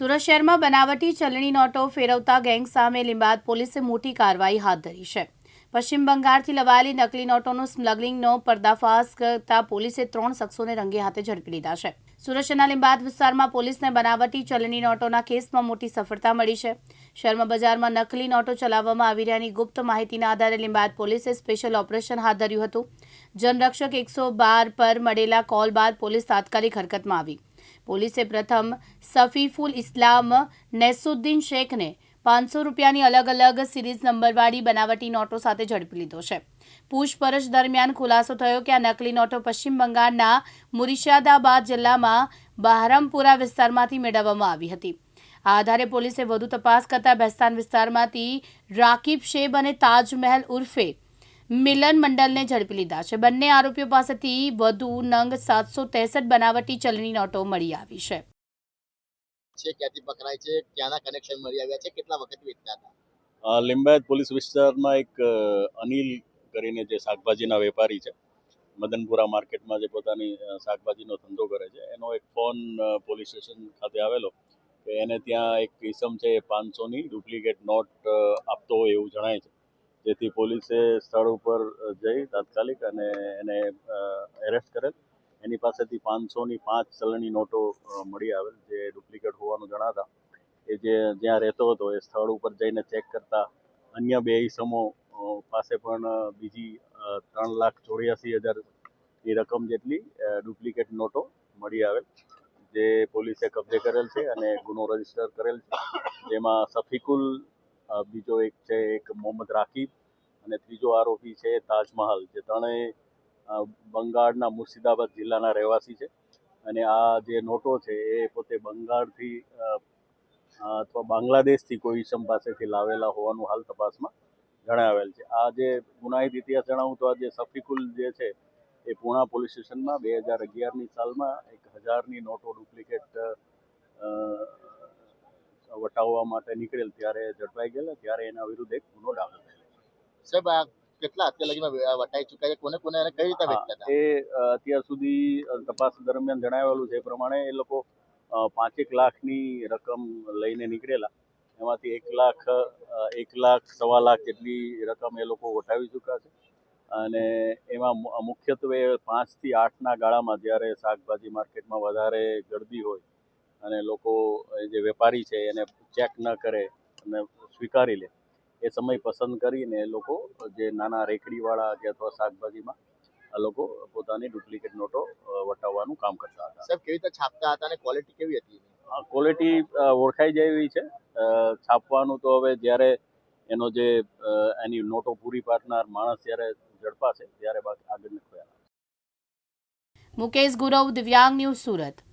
સુરત શહેરમાં બનાવટી ચલણી નોટો ફેરવતા ગેંગ સામે લીંબાદ પોલીસે મોટી કાર્યવાહી હાથ ધરી છે. પશ્ચિમ બંગાળથી લવાયેલી નકલી નોટોનું સ્મગલિંગનો પર્દાફાશ કરતા પોલીસે ત્રણ શખ્સોને રંગે હાથે ઝડપી લીધા છે. સુરત શહેરના લીંબાદ વિસ્તારમાં પોલીસને બનાવટી ચલણી નોટોના કેસમાં મોટી સફળતા મળી છે. શહેરમાં બજારમાં નકલી નોટો ચલાવવામાં આવી રહ્યાની ગુપ્ત માહિતીના આધારે લીંબાદ પોલીસે સ્પેશિયલ ઓપરેશન હાથ ધર્યું હતું. જનરક્ષક એકસો બાર પર મળેલા કોલ બાદ પોલીસ તાત્કાલિક હરકતમાં આવી. પોલીસે પ્રથમ સફીફુલ ઇસ્લામ નેસુદ્દીન શેખને પાંચસો રૂપિયાની અલગ અલગ સિરીઝ નંબરવાળી બનાવટી નોટો સાથે ઝડપી લીધો છે. પૂછપરછ દરમિયાન ખુલાસો થયો કે આ નકલી નોટો પશ્ચિમ બંગાળના મુરિશાદાબાદ જિલ્લામાં બહારમપુરા વિસ્તારમાંથી મેળવવામાં આવી હતી. આ આધારે પોલીસે વધુ તપાસ કરતા બેસ્તાન વિસ્તારમાંથી રાકીબ શેબ અને તાજમહેલ ઉર્ફે મિલન મંડલને ઝડપી લીધા છે. બંને આરોપીઓ પાસેથી વધુ નંગ સાતસો ત્રેસઠ બનાવટી ચલણી નોટો મળી આવી છે. છે ક્યાંથી પકડાય છે ક્યાંના કનેક્શન મળી આવ્યા છે કેટલા વખત વેચતા હતા? લિંબાયત પોલીસ વિસ્તારમાં એક અનિલ કરીને જે શાકભાજીના વેપારી છે મદનપુરા માર્કેટમાં જે પોતાની શાકભાજીનો ધંધો કરે છે એનો એક ફોન પોલીસ સ્ટેશન ખાતે આવેલો કે એને ત્યાં એક કિસમ છે એ પાંચસોની ડુપ્લિકેટ નોટ આપતો હોય એવું જણાય છે. જેથી પોલીસે સ્થળ ઉપર જઈ તાત્કાલિક અને એને એરેસ્ટ કરેલ. એની પાસેથી પાંચસોની પાંચ ચલણી નોટો મળી આવેલ, જે ડુપ્લિકેટ હોવાનું જણાતા. એ જે જ્યાં રહેતો હતો, એ સ્થળ ઉપર જઈને ચેક કરતા અન્ય બે ઈસમો પાસે પણ બીજી ત્રણ લાખ ચોર્યાસી હજારની રકમ જેટલી ડુપ્લિકેટ નોટો મળી આવેલ, જે પોલીસે કબજે કરેલ છે અને ગુનો રજિસ્ટર કરેલ છે. જેમાં સફીકુલ બીજો એક છે એક મોહમ્મદ રાકીબ અને ત્રીજો આરોપી છે તાજમહાલ, જે ત્રણેય બંગાળના મુર્શિદાબાદ જિલ્લાના રહેવાસી છે. અને આ જે નોટો છે એ પોતે બંગાળથી અથવા બાંગ્લાદેશથી કોઈ ઈસમ પાસેથી લાવેલા હોવાનું હાલ તપાસમાં જણાવેલ છે. આ જે ગુનાહિત ઇતિહાસ જણાવું તો આ જે સફીકુલ જે છે એ પૂણા પોલીસ સ્ટેશનમાં બે હજાર અગિયારની સાલમાં એક હજારની નોટો ડુપ્લિકેટ વટાવવા માટે નીકળેલ ત્યારે ઝડપાઈ ગયેલા ત્યારે એના વિરુદ્ધ એક ગુનો દાખલ થયેલો સાહેબ આ કેટલા અત્યાર લગીમાં વટાઈ ચૂક્યા છે? કોને કોને અને કઈ રીતે વેચતા હતા એ અત્યાર સુધી તપાસ દરમિયાન જણાવેલું છે એ પ્રમાણે એ લોકો પાંચેક લાખની રકમ લઈને નીકળેલા. એમાંથી એક લાખ એક લાખ સવા લાખ જેટલી રકમ એ લોકો વટાવી ચૂક્યા છે. અને એમાં મુખ્યત્વે પાંચથી આઠના ગાળામાં જ્યારે શાકભાજી માર્કેટમાં વધારે ગરદી હોય અને લોકો એ જે વેપારી છે એને ચેક ન કરે અને સ્વીકારી લે. એ સમય પસંદ કરીને એ લોકો જે નાના રેકડીવાળા કે અથવા શાકભાજીમાં આ લોકો પોતાની ડુપ્લિકેટ નોટો વટાવવાનું કામ કરતા હતા. સાહેબ કેવી રીતે છાપતા હતા અને ક્વોલિટી કેવી હતી? ક્વોલિટી ઓળખાઈ જાય એવી છે છાપવાનું તો હવે જ્યારે એનો જે એની નોટો પૂરી પાડનાર માણસ જ્યારે ઝડપાશે ત્યારે બાકી આગળની ખ્યાલ મુકેશ ગુરવ દિવ્યાંગ ન્યૂઝ સુરત.